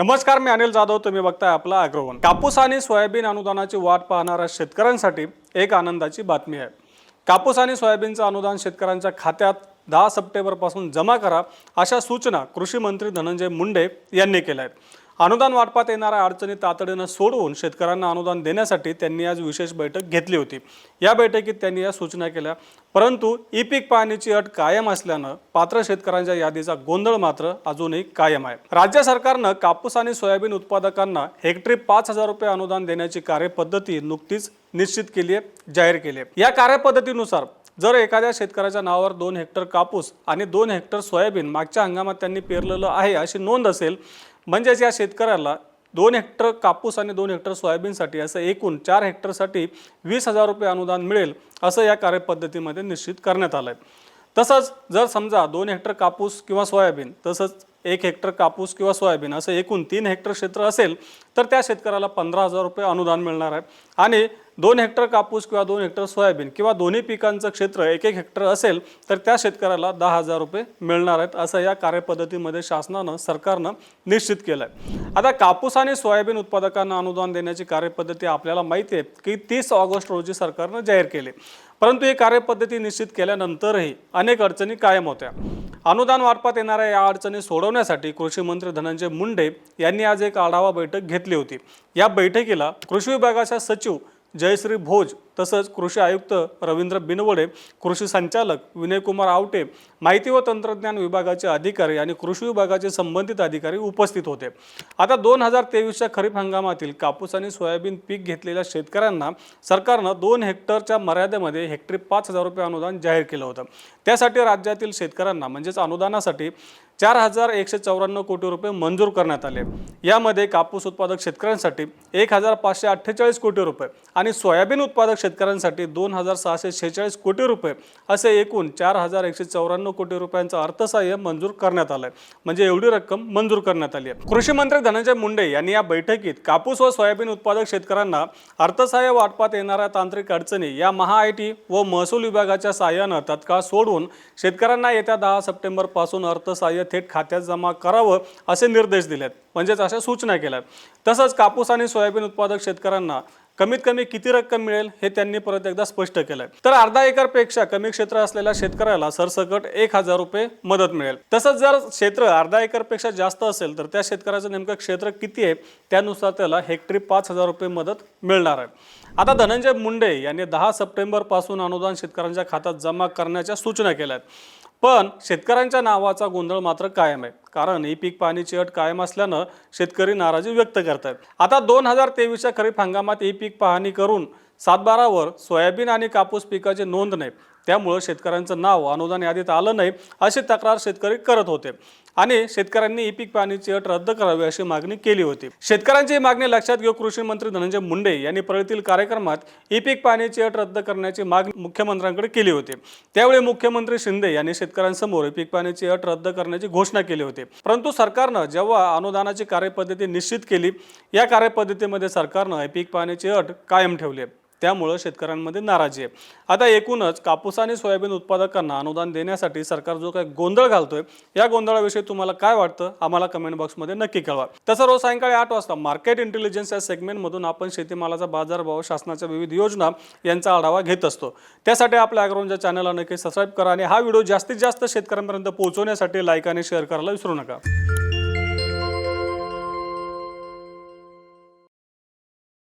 नमस्कार मी अनिल जाधव. तुम्ही बघताय आपला अग्रवन कापूस आणि सोयाबीन अनुदानाची वाट पाहणाऱ्या शेतकऱ्यांसाठी एक आनंदाची बातमी आहे. कापूस आणि सोयाबीनचं अनुदान शेतकऱ्यांच्या खात्यात दहा सप्टेंबरपासून जमा करा अशा सूचना कृषी मंत्री धनंजय मुंडे यांनी केल्या आहेत. अनुदान वाटपात येणाऱ्या अडचणी तातडीनं सोडवून शेतकऱ्यांना अनुदान देण्यासाठी त्यांनी आज विशेष बैठक घेतली होती. या बैठकीत त्यांनी या सूचना केल्या. परंतु ई पीक पाहणीची अट कायम असल्यानं पात्र शेतकऱ्यांच्या यादीचा गोंधळ मात्र अजूनही कायम आहे. राज्य सरकारनं कापूस आणि सोयाबीन उत्पादकांना हेक्टरी पाच हजार रुपये अनुदान देण्याची कार्यपद्धती नुकतीच निश्चित केली आहे जाहीर केली आहे. या कार्यपद्धतीनुसार जर एखाद्या शेतकऱ्याच्या नावावर दोन हेक्टर कापूस आणि दोन हेक्टर सोयाबीन मागच्या हंगामात त्यांनी पेरलेलं आहे अशी नोंद असेल म्हणजेच या शेतकऱ्याला दोन हेक्टर कापूस आणि दोन हेक्टर सोयाबीनसाठी असं एकूण चार हेक्टरसाठी वीस हजार रुपये अनुदान मिळेल असं या कार्यपद्धतीमध्ये निश्चित करण्यात आलं आहे तसंच जर समजा दोन हेक्टर कापूस किंवा सोयाबीन तसंच एक हेक्टर कापूस किंवा सोयाबीन असं एकूण तीन हेक्टर क्षेत्र असेल तर त्या शेतकऱ्याला पंधरा हजार रुपये अनुदान मिळणार आहे. आणि दोन हेक्टर कापूस किंवा दोन हेक्टर सोयाबीन किंवा दोन्ही पिकांचं क्षेत्र एक एक हेक्टर असेल तर त्या शेतकऱ्याला दहा हजार रुपये मिळणार आहेत असं या कार्यपद्धतीमध्ये शासनानं सरकारनं निश्चित केलं आहे आता कापूस आणि सोयाबीन उत्पादकांना अनुदान देण्याची कार्यपद्धती आपल्याला माहिती आहे की तीस ऑगस्ट रोजी सरकारनं जाहीर केली. परंतु ही कार्यपद्धती निश्चित केल्यानंतरही अनेक अडचणी कायम होत्या. अनुदान वाटपात येणाऱ्या या अडचणी सोडवण्यासाठी कृषी मंत्री धनंजय मुंडे यांनी आज एक आढावा बैठक घेतली होती. या बैठकीला कृषी विभागाच्या सचिव जयश्री भोज. तसंच कृषी आयुक्त रवींद्र बिनवडे कृषी संचालक विनयकुमार आवटे माहिती व तंत्रज्ञान विभागाचे अधिकारी आणि कृषी विभागाचे संबंधित अधिकारी उपस्थित होते. आता दोन हजार तेवीसच्या खरीप हंगामातील कापूस आणि सोयाबीन पीक घेतलेल्या शेतकऱ्यांना सरकारनं दोन हेक्टरच्या मर्यादेमध्ये हेक्टरी पाच हजार रुपये अनुदान जाहीर केलं होतं. त्यासाठी राज्यातील शेतकऱ्यांना म्हणजेच अनुदानासाठी चार हजार एकशे चौऱ्याण्णव कोटी रुपये मंजूर करण्यात आले. यामध्ये कापूस उत्पादक शेतकऱ्यांसाठी एक हजार पाचशे अठ्ठेचाळीस कोटी रुपये आणि सोयाबीन उत्पादक शेतकऱ्यांसाठी दोन हजार सहाशे शेहेचाळीस कोटी रुपये असे एकूण चार हजार एकशे चौऱ्याण्णव कोटी रुपयांचं अर्थसहाय्य मंजूर करण्यात आलं आहे म्हणजे एवढी रक्कम मंजूर करण्यात आली आहे. कृषी मंत्री धनंजय मुंडे यांनी या बैठकीत कापूस व सोयाबीन उत्पादक शेतकऱ्यांना अर्थसहाय्य वाटपात येणाऱ्या तांत्रिक अडचणी या महाआयटी व महसूल विभागाच्या साहाय्यानं तत्काळ सोडवून शेतकऱ्यांना येत्या दहा सप्टेंबरपासून अर्थसहाय्य थेट खात्यात जमा करावं असे निर्देश दिलेत. म्हणजेच अशा सूचना केल्यात. तसंच कापूस आणि सोयाबीन उत्पादक शेतकऱ्यांना कमीत कमी किती रक्कम मिळेल हे त्यांनी परत एकदा स्पष्ट केलंय. तर अर्धा एकरपेक्षा कमी क्षेत्र असलेल्या शेतकऱ्याला सरसकट एक हजार रुपये मदत मिळेल. तसंच जर क्षेत्र अर्धा एकरपेक्षा जास्त असेल तर त्या शेतकऱ्याचं नेमकं क्षेत्र किती आहे त्यानुसार त्याला हेक्टरी पाच हजार रुपये मदत मिळणार आहे. आता धनंजय मुंडे यांनी दहा सप्टेंबरपासून अनुदान शेतकऱ्यांच्या खात्यात जमा करण्याच्या सूचना केल्या आहेत पण शेतकऱ्यांच्या नावाचा गोंधळ मात्र कायम आहे. कारण ही पीक पाहणीची अट कायम असल्यानं शेतकरी नाराजी व्यक्त करतात आता दोन हजार तेवीसच्या खरीप हंगामात ही पीक पाहणी करून सातबारावर सोयाबीन आणि कापूस पिकाची नोंद नाही. त्यामुळं शेतकऱ्यांचं नाव अनुदान यादीत आलं नाही अशी तक्रार शेतकरी करत होते. आणि शेतकऱ्यांनी ई पीक पाणीची अट रद्द करावी अशी मागणी केली होती. शेतकऱ्यांची मागणी लक्षात घेऊन कृषी मंत्री धनंजय मुंडे यांनी परळीतील कार्यक्रमात ई पीक पाण्याची अट रद्द करण्याची मागणी मुख्यमंत्र्यांकडे केली होती. त्यावेळी मुख्यमंत्री शिंदे यांनी शेतकऱ्यांसमोर ई पीक पाणीची अट रद्द करण्याची घोषणा केली होती. परंतु सरकारनं जेव्हा अनुदानाची कार्यपद्धती निश्चित केली या कार्यपद्धतीमध्ये सरकारनं ई पीक पाहण्याची अट कायम ठेवली. आहे त्यामुळं शेतकऱ्यांमध्ये नाराजी आहे. आता एकूणच कापूस आणि सोयाबीन उत्पादकांना अनुदान देण्यासाठी सरकार जो काही गोंधळ घालतोय या गोंधळाविषयी तुम्हाला काय वाटतं? आम्हाला कमेंट बॉक्समध्ये नक्की कळवा. तसं रोज सायंकाळी आठ वाजता मार्केट इंटेलिजन्स या सेगमेंटमधून आपण शेतीमालाचा बाजारभाव शासनाच्या विविध योजना यांचा आढावा घेत असतो. त्यासाठी आपल्या अग्रवनच्या चॅनलला नक्की सबस्क्राईब करा आणि हा व्हिडिओ जास्तीत जास्त शेतकऱ्यांपर्यंत पोहोचवण्यासाठी लाईक आणि शेअर करायला विसरू नका.